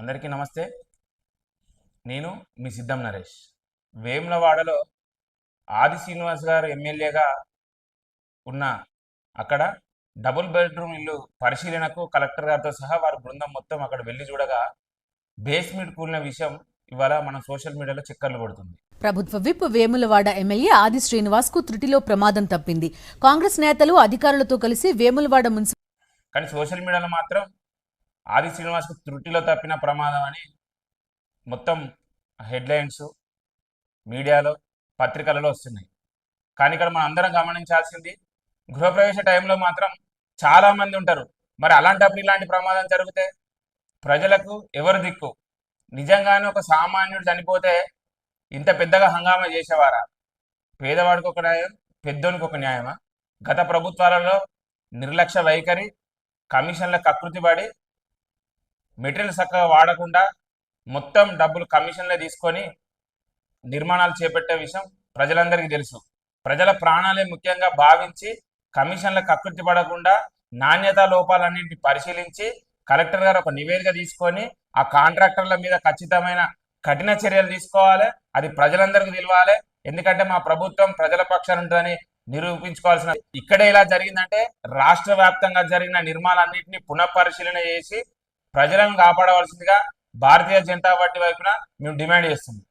అందరికీ నమస్తే. నేను మీ సిద్ధం నరేష్. వేములవాడలో ఆది శ్రీనివాస్ గారు ఎమ్మెల్యేగా ఉన్న అక్కడ డబుల్ బెడ్రూమ్ ఇల్లు పరిశీలనకు కలెక్టర్ గారితో సహా వారి బృందం మొత్తం అక్కడ వెళ్ళి చూడగా బేస్మెంట్ కూలిన విషయం ఇవాళ మన సోషల్ మీడియాలో చక్కర్లు కొడుతుంది ప్రభుత్వ విప్ వేములవాడ ఎమ్మెల్యే ఆది శ్రీనివాస్కు త్రుటిలో ప్రమాదం తప్పింది. కాంగ్రెస్ నేతలు అధికారులతో కలిసి వేములవాడ మున్సిపల్ కానీ సోషల్ మీడియాలో మాత్రం ఆది శ్రీనివాస్కు త్రుటిలో తప్పిన ప్రమాదం అని మొత్తం హెడ్లైన్స్ మీడియాలో పత్రికలలో వస్తున్నాయి. కానీ ఇక్కడ మనం అందరం గమనించాల్సింది గృహప్రవేశ టైంలో మాత్రం చాలా మంది ఉంటారు. మరి అలాంటప్పుడు ఇలాంటి ప్రమాదం జరిగితే ప్రజలకు ఎవరు దిక్కు? నిజంగానే ఒక సామాన్యుడు చనిపోతే ఇంత పెద్దగా హంగామా చేసేవారా? పేదవాడికి ఒక న్యాయం పెద్దోనికి ఒక న్యాయమా? గత ప్రభుత్వాలలో నిర్లక్ష్య వైఖరి కమిషన్ల కకృతి పడి మెటీరియల్ చక్కగా వాడకుండా మొత్తం డబ్బులు కమిషన్లే తీసుకొని నిర్మాణాలు చేపట్టే విషయం ప్రజలందరికీ తెలుసు. ప్రజల ప్రాణాలే ముఖ్యంగా భావించి కమిషన్లకు కకృతి పడకుండా నాణ్యత లోపాలన్నింటిని పరిశీలించి కలెక్టర్ గారు ఒక నివేదిక తీసుకొని ఆ కాంట్రాక్టర్ల మీద ఖచ్చితమైన కఠిన చర్యలు తీసుకోవాలి. అది ప్రజలందరికీ తెలియాలి ఎందుకంటే మా ప్రభుత్వం ప్రజల పక్షాన ఉంటుందని నిరూపించుకోవాల్సిన ఇక్కడ ఇలా జరిగిందంటే రాష్ట్ర వ్యాప్తంగా జరిగిన నిర్మాణాలన్నింటినీ పునఃపరిశీలన చేసి ప్రజలను కాపాడవలసిందిగా భారతీయ జనతా పార్టీ వైపున మేము డిమాండ్ చేస్తున్నాం.